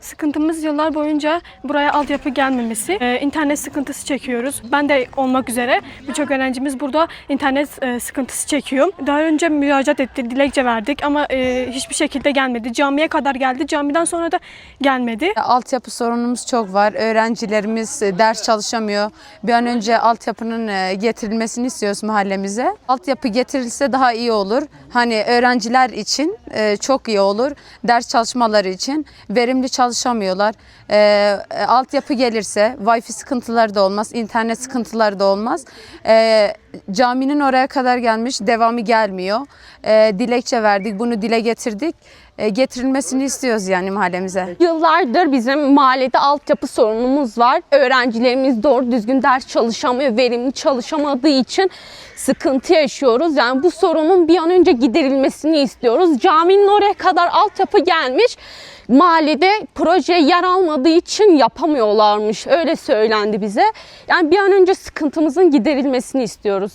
Sıkıntımız yıllar boyunca buraya altyapı gelmemesi. Ee, internet sıkıntısı çekiyoruz. Ben de olmak üzere birçok öğrencimiz burada internet e, sıkıntısı çekiyor. Daha önce müracaat ettik, dilekçe verdik ama e, hiçbir şekilde gelmedi. Camiye kadar geldi. Camiden sonra da gelmedi. Altyapı sorunumuz çok var. Öğrencilerimiz e, ders çalışamıyor. Bir an önce altyapının e, getirilmesini istiyoruz mahallemize. Altyapı getirilse daha iyi olur. Hani öğrenciler için e, çok iyi olur. Ders çalışmaları için verimli çalışamıyorlar. E, e, Altyapı gelirse Wi-Fi sıkıntıları da olmaz, internet sıkıntıları da olmaz. E, Caminin oraya kadar gelmiş, devamı gelmiyor. E, Dilekçe verdik, bunu dile getirdik. Getirilmesini istiyoruz yani mahallemize. Yıllardır bizim mahallede altyapı sorunumuz var. Öğrencilerimiz doğru düzgün ders çalışamıyor, verimli çalışamadığı için sıkıntı yaşıyoruz. Yani bu sorunun bir an önce giderilmesini istiyoruz. Caminin oraya kadar altyapı gelmiş. Mahallede proje yer almadığı için yapamıyorlarmış. Öyle söylendi bize. Yani bir an önce sıkıntımızın giderilmesini istiyoruz.